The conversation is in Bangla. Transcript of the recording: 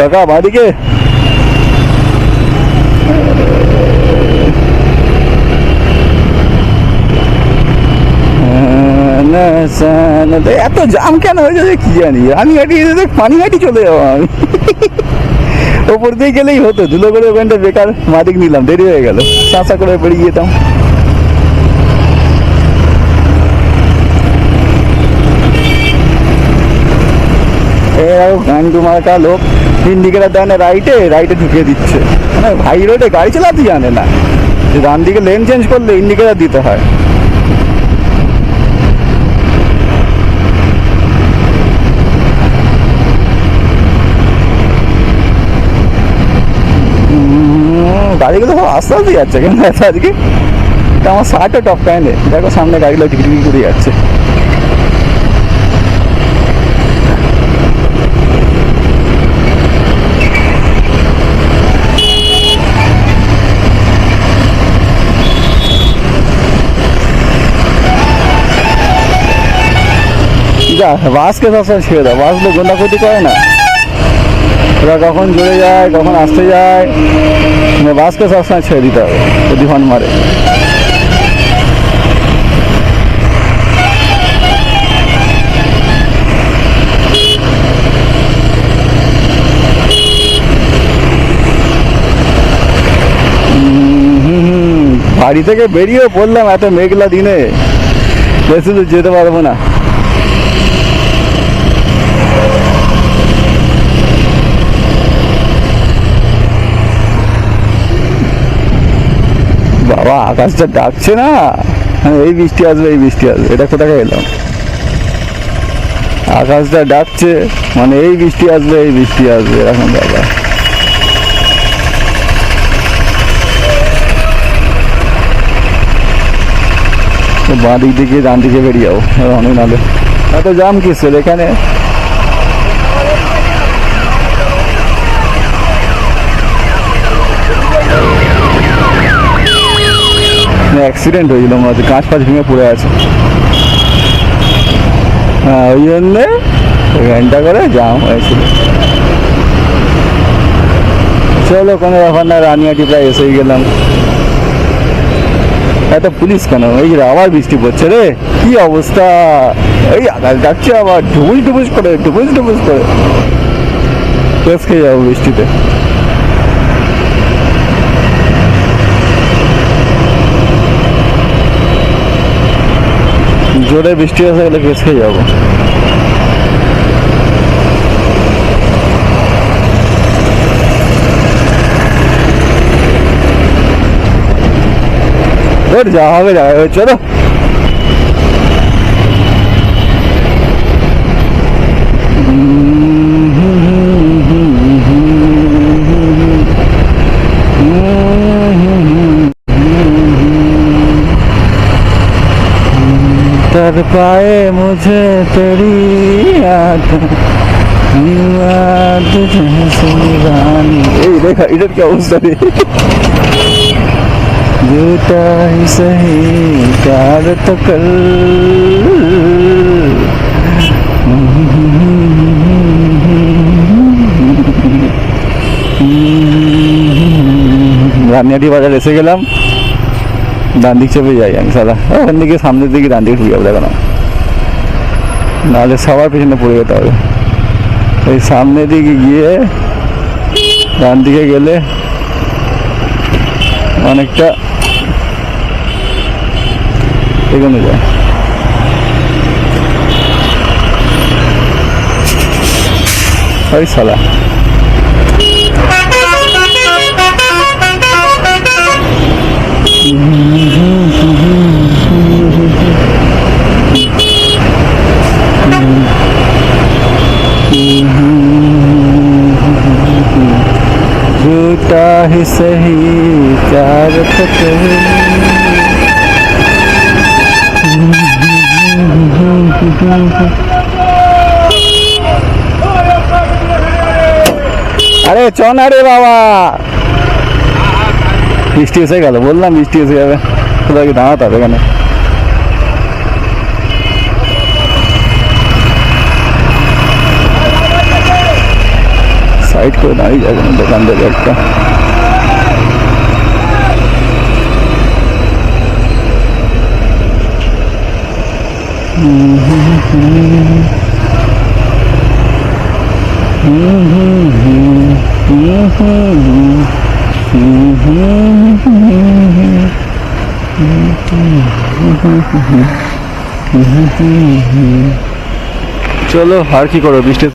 কাকা বাড়িকে না, সা- না, তো এত জাম কেন হয়েছে যে কি জানি? রানীঘাটি এসে দেখ পানিঘাটি চলে যাব আমি। ওপর দিয়ে গেলেই হতো ধুলো করে ওখানটা বেকার মাদিক নিলাম দেরি হয়ে গেল। চাষা করে বেরিয়ে যেতাম এরাও গান্ডু মার্কা লোক? ইন্ডিকেটার দেয় না রাইটে রাইটে ঢুকিয়ে দিচ্ছে। মানে ভাই রোডে গাড়ি চালাতে জানে না। ডান দিকে লেন চেঞ্জ করলে ইন্ডিকেটার দিতে হয়। গাড়িগুলো সব আস্তে আস্তে যাচ্ছে কেন এত আজকে আমার শার্টও টপ প্যান্টে দেখো সামনে গাড়িগুলো টিকিটি করে যাচ্ছে। যা বাসকে সবসময় ছেড়ে দাও। বাস লোক গোন্ডাপতি করে না। ওরা কখন জুড়ে যায়, কখন আসতে যায় বাসকে সবসময় ছেড়ে দিতে হবে, যদি হন মারে। বাড়ি থেকে বেরিয়ে বললাম এত মেঘলা দিনে। বেশি দূর যেতে পারব না। আকাশটা ডাকছে না? হ্যাঁ, এই বৃষ্টি আসবে এই বৃষ্টি আসবে। এটা কোথায় এলাম আকাশটা ডাকছে মানে এই বৃষ্টি আসবে এই বৃষ্টি আসবে এরকম বাবা বাঁ দিক থেকে ডান দিকে বেরিয়ে যাব অনেক নালে এত জাম কিসের এখানে? অ্যাক্সিডেন্ট হয়েছিল হচ্ছে কাঁচ ফাঁচ ভেঙে পড়ে আছে। হ্যাঁ ওই জন্যে ঘণ্টা করে জাম হয়েছিল। চলো, কোনো ব্যাপার না রানিয়াটি প্রায় এসেই গেলাম। এত পুলিশ কেন? এই আবার বৃষ্টি পড়ছে রে, কি অবস্থা? এই আকাশ ডাকছে আবার ডুবুস ডুবুস করে ডুবুস ডুবুস করে। খেয়ে যাব বৃষ্টিতে। জোরে বৃষ্টি আসে গেলে কেস খেয়ে যাব ওর যা হবে যা হবে চলো तर पाए मुझे तेरी याद याद जैसे रानी এই দেখা এটার কি অবস্থা রে झूठा ही सही प्यार तो कर রানিয়াটি বাজার এসে গেলাম ডান দিক চেপে যাই আমি সাদা। ওখান দিকে সামনের দিকে ডান দিকে ঢুকে যাব, দেখো না। নাহলে সবার পেছনে পড়ে যেতে হবে। ওই সামনের দিকে গিয়ে ডান দিকে গেলে অনেকটা এগোনো যায়। ওই সালা झूठा ही सही प्यार तो আরে চ না রে বাবা বৃষ্টি এসে গেল বললাম বৃষ্টি এসে যাবে কোথাও কি দাঁড়াতে হবে এখানে সাইড করে দাঁড়িয়ে যাবে না দোকান থেকে একটা। চলো আর কি করো বৃষ্টি